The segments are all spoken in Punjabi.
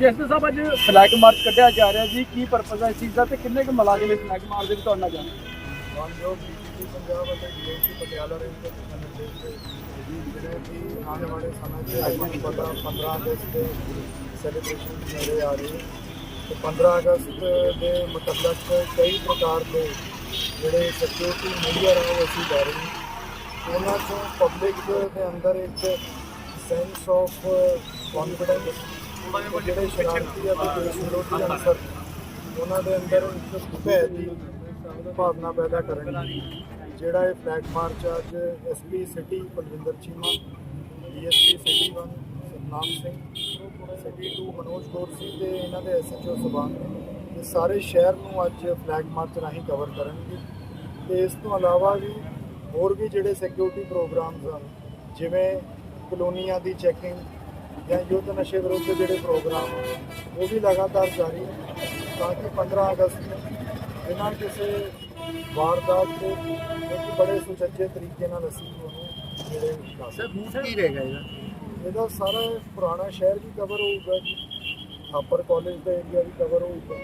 ਜੈਸੇ ਸਾਹਿਬ, ਅੱਜ ਫਲੈਗ ਮਾਰਚ ਕੱਢਿਆ ਜਾ ਰਿਹਾ ਜੀ। ਕੀ ਪਰਪਸ ਹੈ ਇਸ ਚੀਜ਼ ਦਾ ਤੇ ਕਿੰਨੇ ਕੁ ਮੁਲਾਜ਼ਮ ਇਸ ਫਲੈਗ ਮਾਰਚ ਦੇ ਵਿੱਚ ਤੁਹਾਡਾ ਜਾਣ ਮਾਨਯੋਗ ਡੀਜੀਪੀ ਪੰਜਾਬ ਅਤੇ ਡੀਐਸਪੀ ਪਟਿਆਲਾ ਰੇਂਜ ਦੇ ਦਿਸ਼ਾ ਨਿਰਦੇਸ਼ ਦੇ ਜਿਹੜੇ ਕਿ ਆਉਣ ਵਾਲੇ ਸਮੇਂ 'ਚ ਆਪਾਂ ਪਤਾ 15 ਅਗਸਤ ਦੇ ਸੈਲੀਬ੍ਰੇਸ਼ਨ ਨੇੜੇ ਆ ਰਹੀ। ਤੇ 15 ਅਗਸਤ ਦੇ ਮੁਤਲਕ ਕਈ ਪ੍ਰਕਾਰ ਦੇ ਜਿਹੜੇ ਸਿਕਿਉਰਿਟੀ ਮੇਜਰ ਆ ਉਹ ਅਸੀਂ ਲੈ ਰਹੇ ਹਾਂ। ਉਹਨਾਂ ਤੋਂ ਪਬਲਿਕ ਦੇ ਅੰਦਰ ਇੱਕ ਸੈਂਸ ਆਫ ਕੌਨਫੀਡੈਂਸ ਜਿਹੜੇ ਸ਼ਰਾਰਤੀ ਅਤੇ ਦੇਸ਼ ਵਿਰੋਧੀ ਅਨਸਰ ਉਹਨਾਂ ਦੇ ਅੰਦਰ ਭੈ ਦੀ ਭਾਵਨਾ ਪੈਦਾ ਕਰਨ ਜਿਹੜਾ ਇਹ ਫਲੈਗ ਮਾਰਚ ਅੱਜ SP city Balwinder Cheema DSP city 1 Satnam Singh city 2 Manoj Gorsi ਤੇ ਇਹਨਾਂ ਦੇ ਐਸਐਚਓ ਸਬਾਨ ਇਹ ਸਾਰੇ ਸ਼ਹਿਰ ਨੂੰ ਅੱਜ ਫਲੈਗ ਮਾਰਚ ਰਾਹੀਂ ਕਵਰ ਕਰਨਗੇ। ਤੇ ਇਸ ਤੋਂ ਇਲਾਵਾ ਵੀ ਹੋਰ ਵੀ ਜਿਹੜੇ ਸਿਕਿਉਰਿਟੀ ਪ੍ਰੋਗਰਾਮਸ ਆ ਜਿਵੇਂ ਕਲੋਨੀਆਂ ਦੀ ਚੈਕਿੰਗ ਜਾਂ ਯੁੱਧ ਨਸ਼ੇ ਵਿਰੁੱਧ ਜਿਹੜੇ ਪ੍ਰੋਗਰਾਮ ਉਹ ਵੀ ਲਗਾਤਾਰ ਜਾਰੀ ਹੈ ਤਾਂ ਕਿ 15 ਅਗਸਤ ਨੂੰ ਬਿਨਾਂ ਕਿਸੇ ਵਾਰਦਾਤ ਦੇ ਇੱਕ ਬੜੇ ਸੁਚੱਜੇ ਤਰੀਕੇ ਨਾਲ ਅਸੀਂ ਉਹਨੂੰ ਜਿਹੜੇ ਕਰ ਸਕਦੇ ਕੀ ਰਹੇਗਾ ਇਹਦਾ। ਇਹਦਾ ਸਾਰਾ ਪੁਰਾਣਾ ਸ਼ਹਿਰ ਵੀ ਕਵਰ ਹੋਊਗਾ ਜੀ। ਥਾਪਰ ਕਾਲਜ ਦਾ ਏਰੀਆ ਵੀ ਕਵਰ ਹੋਊਗਾ।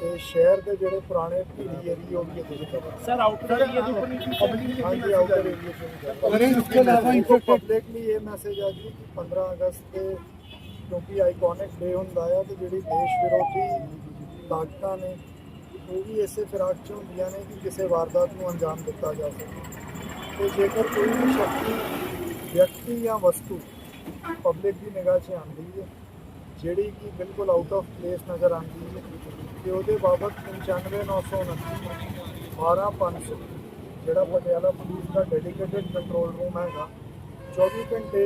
ਤੇ ਸ਼ਹਿਰ ਦੇ ਜਿਹੜੇ ਪੁਰਾਣੇ ਭੀੜੀ ਏਰੀਆ ਉਹ ਵੀ ਵਿੱਚ ਕਵਰ ਸਰ ਆਊਟਰ ਏਰੀਆ ਦੇ ਉੱਪਰ ਨਹੀਂ ਪਬਲਿਕ ਹਾਂਜੀ ਆਊਟਰ ਏਰੀਆ ਤੋਂ ਵੀ ਅਗਰ ਇਸ ਤੋਂ ਇਲਾਵਾ ਪਬਲਿਕ ਲਈ ਇਹ ਮੈਸੇਜ ਆ ਜੀ ਕਿ 15 ਅਗਸਤ ਤੇ ਕਿਉਂਕਿ ਆਈਕੋਨਿਕ ਡੇ ਹੁੰਦਾ ਆ ਤੇ ਜਿਹੜੀ ਦੇਸ਼ ਵਿਰੋਧੀ ਤਾਕਤਾਂ ਨੇ ਉਹ ਵੀ ਇਸੇ ਫਿਰਾਕ 'ਚ ਹੁੰਦੀਆਂ ਨੇ ਕਿ ਕਿਸੇ ਵਾਰਦਾਤ ਨੂੰ ਅੰਜਾਮ ਦਿੱਤਾ ਜਾ ਸਕੇ। ਤੇ ਜੇਕਰ ਕੋਈ ਵੀ ਸ਼ਕਤੀ ਵਿਅਕਤੀ ਜਾਂ ਵਸਤੂ ਪਬਲਿਕ ਦੀ ਨਿਗਾਹ 'ਚ ਆਉਂਦੀ ਹੈ ਜਿਹੜੀ ਕਿ ਬਿਲਕੁਲ ਆਊਟ ਆਫ ਪਲੇਸ ਨਜ਼ਰ ਆਉਂਦੀ ਹੈ ਤੇ ਉਹਦੇ ਬਾਬਤ 95929 12500 ਜਿਹੜਾ ਪਟਿਆਲਾ ਪੁਲਿਸ ਦਾ ਡੈਡੀਕੇਟਿਡ ਕੰਟਰੋਲ ਰੂਮ ਹੈਗਾ 24 ਘੰਟੇ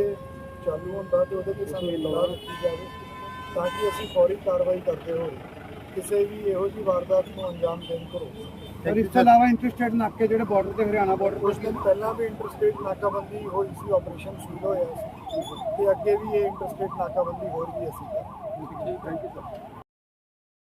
ਚਾਲੂ ਹੁੰਦਾ ਤੇ ਉਹਦੇ ਤੇ ਸਾਨੂੰ ਇਤਲਾਹ ਦਿੱਤੀ ਜਾਵੇ ਤਾਂ ਕਿ ਅਸੀਂ ਫੌਰੀ ਕਾਰਵਾਈ ਕਰਦੇ ਹੋਏ ਕਿਸੇ ਵੀ ਇਹੋ ਜਿਹੀ ਵਾਰਦਾਤ ਨੂੰ ਅੰਜਾਮ ਦੇਣ ਤੋਂ ਸਰ ਇਸ ਤੋਂ ਇਲਾਵਾ ਇੰਟਰਸਟੇਟ ਨਾਕੇ ਜਿਹੜੇ ਬਾਰਡਰ ਤੇ ਹਰਿਆਣਾ ਬਾਰਡਰ ਕੁਝ ਦਿਨ ਪਹਿਲਾਂ ਵੀ ਇੰਟਰਸਟੇਟ ਨਾਕਾਬੰਦੀ ਹੋਈ ਸੀ ਆਪਰੇਸ਼ਨ ਸ਼ੁਰੂ ਹੋਇਆ ਸੀ। ਤੇ ਅੱਗੇ ਵੀ ਇਹ ਇੰਟਰਸਟੇਟ ਨਾਕਾਬੰਦੀ ਹੋਰ ਵੀ ਅਸੀਂ ਕਰਾਂਗੇ ਥੈਂਕ ਯੂ ਸਰ